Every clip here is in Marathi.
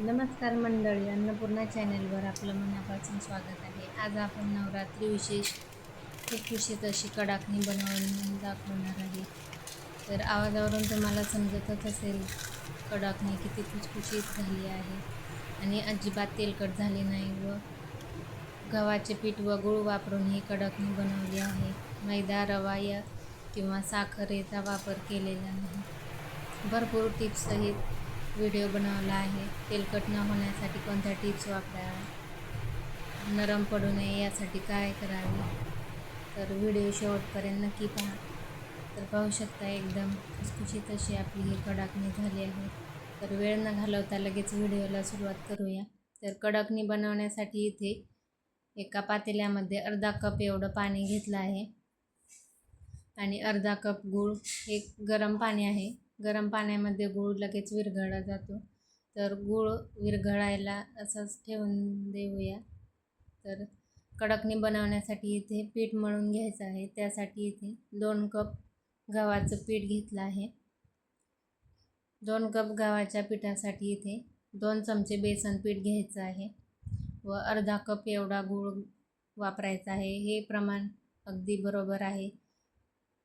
नमस्कार मंडळी अन्नपूर्णा चॅनेलवर आपलं मनापासून स्वागत आहे. आज आपण नवरात्री विशेष खुशखुशीत अशी कडाकणी बनवून दाखवणार आहे. तर आवाजावरून तुम्हाला समजतच असेल कडाकणी किती खुशखुशीत झाली आहे आणि अजिबात तेलकट झाली नाही व गव्हाचे पीठ व गूळ वापरून ही कडाकणी बनवली आहे. मैदा रवा या किंवा साखरेचा वापर केलेला नाही. भरपूर टिप्ससहित व्हिडिओ बनवला आहे. तेलकट न होण्यासाठी कोणत्या टिप्स वापराव्या नरम पडू नये यासाठी काय करावे? तर व्हिडिओ शेवटपर्यंत नक्की पहा. तर पाहू शकता एकदम खुसखुशीत अशी आपली ही कडाकणी झाली आहे. तर वेळ न घालवता लगेच व्हिडिओला सुरुवात करूया. तर कडाकणी बनवण्यासाठी इथे एका पातेल्यामध्ये अर्धा कप एवढं पाणी घेतलं आहे. आणि अर्धा कप गूळ हे गरम पाणी आहे. गरम पाण्यामध्ये गूळ लगेच विरघळला जातो. तर गूळ विरघळायला असंच ठेवून देऊया. तर कडकणी बनवण्यासाठी इथे पीठ मळून घ्यायचं आहे. त्यासाठी इथे दोन कप गव्हाचं पीठ घेतलं आहे. दोन कप गव्हाच्या पिठासाठी इथे दोन चमचे बेसन पीठ घ्यायचं आहे व अर्धा कप एवढा गूळ वापरायचा आहे. हे प्रमाण अगदी बरोबर आहे.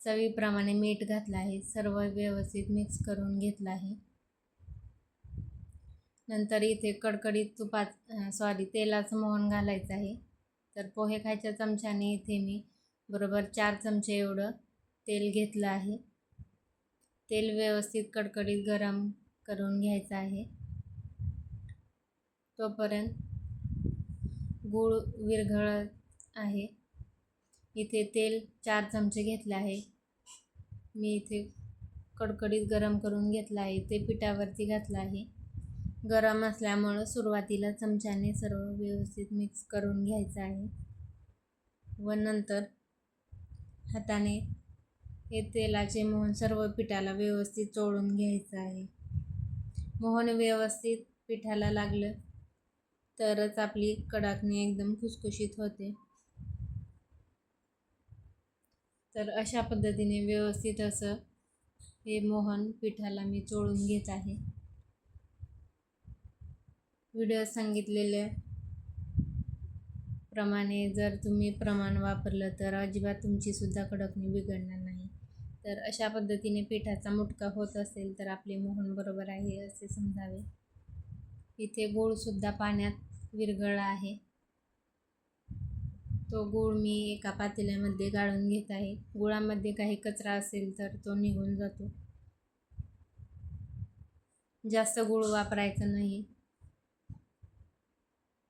चवीप्रमाणे मीठ घातलं आहे. सर्व व्यवस्थित मिक्स करून घेतलं आहे. नंतर इथे कडकडीत तुपात सॉरी तेलाचं मोहन घालायचं आहे. तर पोहे खायच्या चमच्याने इथे मी बरोबर चार चमचे एवढं तेल घेतलं आहे. तेल व्यवस्थित कडकडीत गरम करून घ्यायचं आहे. तोपर्यंत गूळ विरघळत आहे. इथे तेल चार चमचे घेतले आहे. मी इथे कडकडीत गरम करून घेतलं आहे. ते पिठावरती घातलं आहे. गरम असल्यामुळं सुरुवातीला चमच्याने सर्व व्यवस्थित मिक्स करून घ्यायचं आहे. व नंतर हाताने हे तेलाचे मोहन सर्व पिठाला व्यवस्थित चोळून घ्यायचं आहे. मोहन व्यवस्थित पिठाला लागलं तरच आपली कडाकणी एकदम खुसखुशीत होते. तर अशा पद्धतीने व्यवस्थित असं हे मोहन पिठाला मी चोळून घेत आहे. व्हिडिओ सांगितलेल्या प्रमाणे जर तुम्ही प्रमाण वापरलं तर अजिबात तुमचीसुद्धा कडकणी बिघडणार नाही. तर अशा पद्धतीने पिठाचा मुटका होत असेल तर आपले मोहन बरोबर आहे असे समजावे. इथे गूळसुद्धा पाण्यात विरघळला आहे. तो गूळ मी एका पातेल्यामध्ये गाळून घेत आहे. गुळामध्ये काही कचरा असेल तर तो निघून जातो. जास्त गूळ वापरायचं नाही.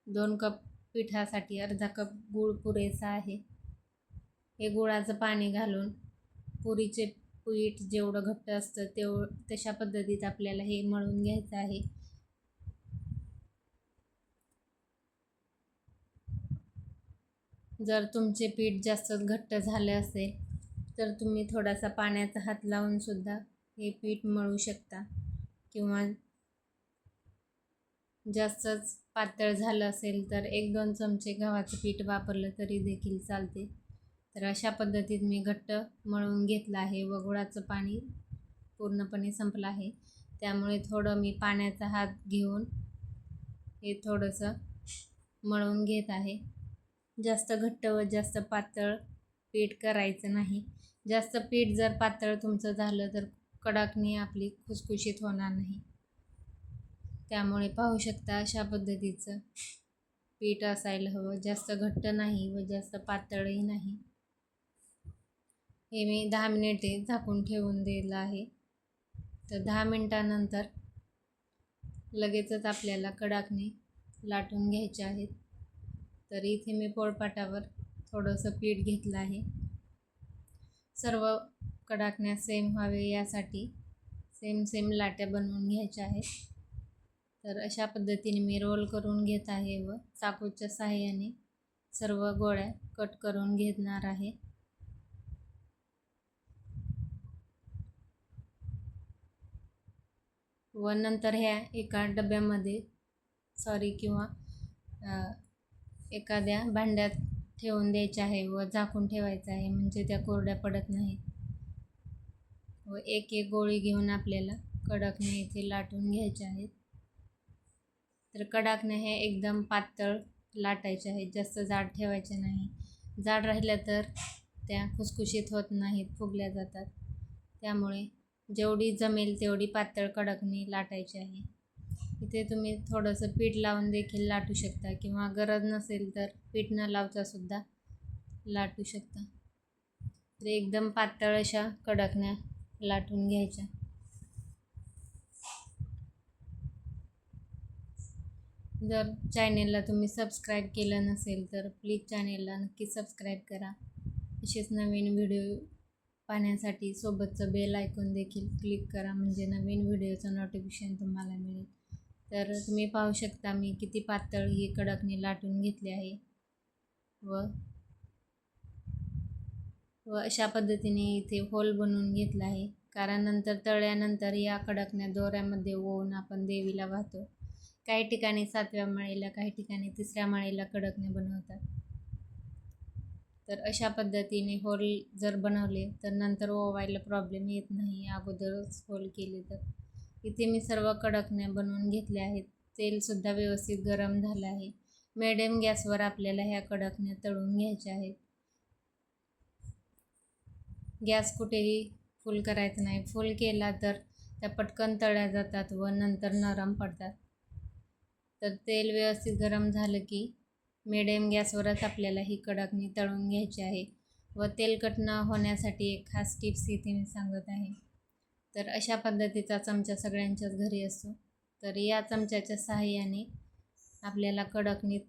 दोन कप पिठासाठी अर्धा कप गूळ पुरेसा आहे. हे गुळाचं पाणी घालून पुरीचे पीठ जेवढं घट्ट असतं तेव तशा पद्धतीत आपल्याला हे मळून घ्यायचं आहे. जर तुमचे पीठ जास्त घट्ट झाले असेल तर तुम्ही थोडासा पाण्याचा हात लावूनसुद्धा हे पीठ मळू शकता. किंवा जास्तच पातळ झालं असेल तर एक दोन चमचे गव्हाचं पीठ वापरलं तरी देखील चालते. तर अशा पद्धतीत मी घट्ट मळून घेतलं आहे व गुळाचं पाणी पूर्णपणे संपलं आहे. त्यामुळे थोडं मी पाण्याचा हात घेऊन हे थोडंसं मळून घेत आहे. जास्त घट्ट व जास्त पातळ पीठ करायचं नाही. जास्त पीठ जर पातळ तुमचं झालं तर कडाकणी आपली खुसखुशीत होणार नाही. त्यामुळे पाहू शकता अशा पद्धतीचं पीठ असायला हवं. जास्त घट्ट नाही व जास्त पातळही नाही. हे मी दहा मिनिटे झाकून ठेवून दिलं आहे. तर दहा मिनटानंतर लगेचच आपल्याला कडाकणी लाटून घ्यायचे आहेत. तर इथे मी पोळपाटावर थोडंसं पीठ घेतलं आहे. सर्व कडाकण्या सेम व्हावे यासाठी सेम सेम लाट्या बनवून घ्यायच्या आहेत. तर अशा पद्धतीने मी रोल करून घेत आहे व चाकूच्या सहाय्याने सर्व गोळ्या कट करून घेणार आहे. व नंतर ह्या एका डब्यामध्ये सॉरी किंवा एखाद्या भांड्यात ठेवून द्यायचे आहे व झाकून ठेवायचं आहे म्हणजे त्या कोरड्या पडत नाहीत. व एक एक गोळी घेऊन आपल्याला कडकने इथे लाटून घ्यायच्या आहेत. तर कडाकण्या हे एकदम पातळ लाटायचे आहेत. जास्त जाड ठेवायचे नाही. जाड राहिल्या तर त्या खुसखुशीत होत नाहीत फुगल्या जातात. त्यामुळे जेवढी जमेल तेवढी पातळ कडकणी लाटायची आहे. इथे तुम्ही थोडंसं पीठ लावून देखील लाटू शकता किंवा गरज नसेल तर पीठ न लावतासुद्धा लाटू शकता. तर एकदम पातळ अशा कडकण्या लाटून घ्यायच्या. जर चॅनेलला तुम्ही सबस्क्राईब केलं नसेल तर प्लीज चॅनेलला नक्की सबस्क्राईब करा. असेच नवीन व्हिडिओ पाहण्यासाठी सोबतचं बेल आयकॉन देखील क्लिक करा म्हणजे नवीन व्हिडिओचं नोटिफिकेशन तुम्हाला मिळेल. तर तुम्ही पाहू शकता मी किती पातळ ही कडकने लाटून घेतली आहे व व अशा पद्धतीने इथे होल बनवून घेतला आहे. कारण नंतर तळल्यानंतर या कडकण्या दोऱ्यामध्ये ओवून आपण देवीला वाहतो. काही ठिकाणी सातव्या माळीला काही ठिकाणी तिसऱ्या माळीला कडकणे बनवतात. तर अशा पद्धतीने होल जर बनवले तर नंतर ओवायला प्रॉब्लेम येत नाही. अगोदरच होल केले तर. इथे मी सर्व कडकण्या बनवून घेतल्या आहेत. तेलसुद्धा व्यवस्थित गरम झालं आहे. मिडियम गॅसवर आपल्याला ह्या कडकण्या तळून घ्यायच्या आहेत. गॅस कुठेही फुल करायचं नाही. फुल केला तर त्या पटकन तळ्या जातात व नंतर नरम पडतात. तर तेल व्यवस्थित गरम झालं की मिडियम गॅसवरच आपल्याला ही कडकणी तळून घ्यायची आहे. व तेलकट न होण्यासाठी एक खास टिप्स इथे मी सांगत आहे. तर अशा पद्धतीचा चमचा सगळ्यांच्याच घरी असतो. तर या चमच्याच्या सहाय्याने आपल्याला कडकणीत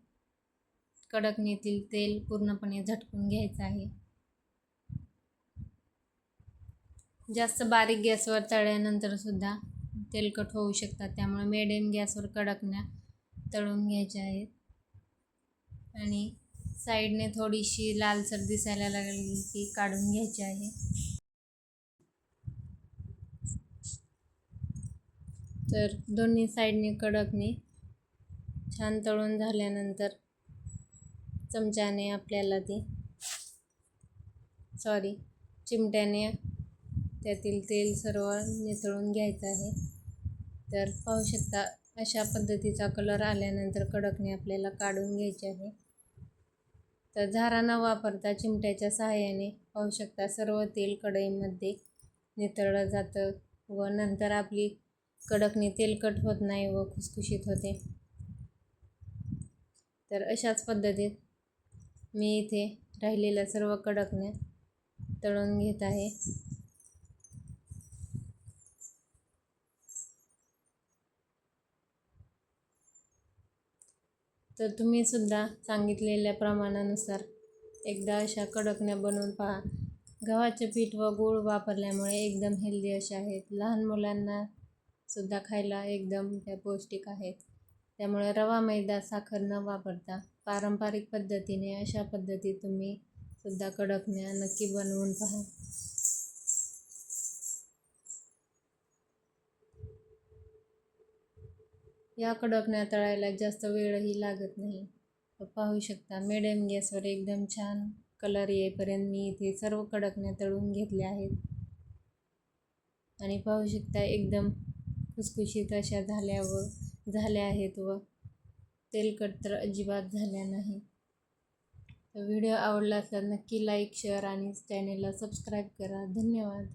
कडकणीतील तेल पूर्णपणे झटकून घ्यायचं आहे. जास्त बारीक गॅसवर तळल्यानंतर सुद्धा तेलकट होऊ शकतात. त्यामुळे मिडियम गॅसवर कडकण्या तळून घ्यायच्या आहेत. आणि साईडने थोडीशी लालसर दिसायला लागली की काढून घ्यायची आहे. तर दोन्ही साईडने कडकने छान तळून झाल्यानंतर चमच्याने आपल्याला ती सॉरी चिमट्याने त्यातील तेल सर्व नितळून घ्यायचं आहे. तर पाहू शकता अशा पद्धतीचा कलर आल्यानंतर कडकने आपल्याला काढून घ्यायचे आहे. तर झारा न वापरता चिमट्याच्या सहाय्याने पाहू शकता सर्व तेल कढईमध्ये नितळलं जातं व नंतर आपली कडकने तेलकट होत नाही व खुसखुशीत होते. तर अशाच पद्धतीत मी इथे राहिलेल्या सर्व कडकण्या तळून घेत आहे. तर तुम्ही सुद्धा सांगितलेल्या प्रमाणानुसार एकदा अशा कडकण्या बनवून पहा. गव्हाचे पीठ व गूळ वापरल्यामुळे एकदम हेल्दी अशा आहेत. लहान मुलांना सुद्धा खायला एकदम त्या पौष्टिक आहेत. त्यामुळे रवा मैदा साखर न वापरता पारंपरिक पद्धतीने अशा पद्धतीत तुम्ही सुद्धा कडकण्या नक्की बनवून पहा. या कडकण्या तळायला जास्त वेळही लागत नाही. पाहू शकता मिडियम गॅसवर एकदम छान कलर येईपर्यंत मी इथे सर्व कडकण्या तळून घेतल्या आहेत. आणि पाहू शकता एकदम खुसखुशीत अशा झाल्या व झाल्या आहेत व तेलकट तर अजिबात झाल्या नाही. व्हिडिओ आवडला असल्यास नक्की लाईक शेअर आणि चॅनेलला सबस्क्राईब करा. धन्यवाद.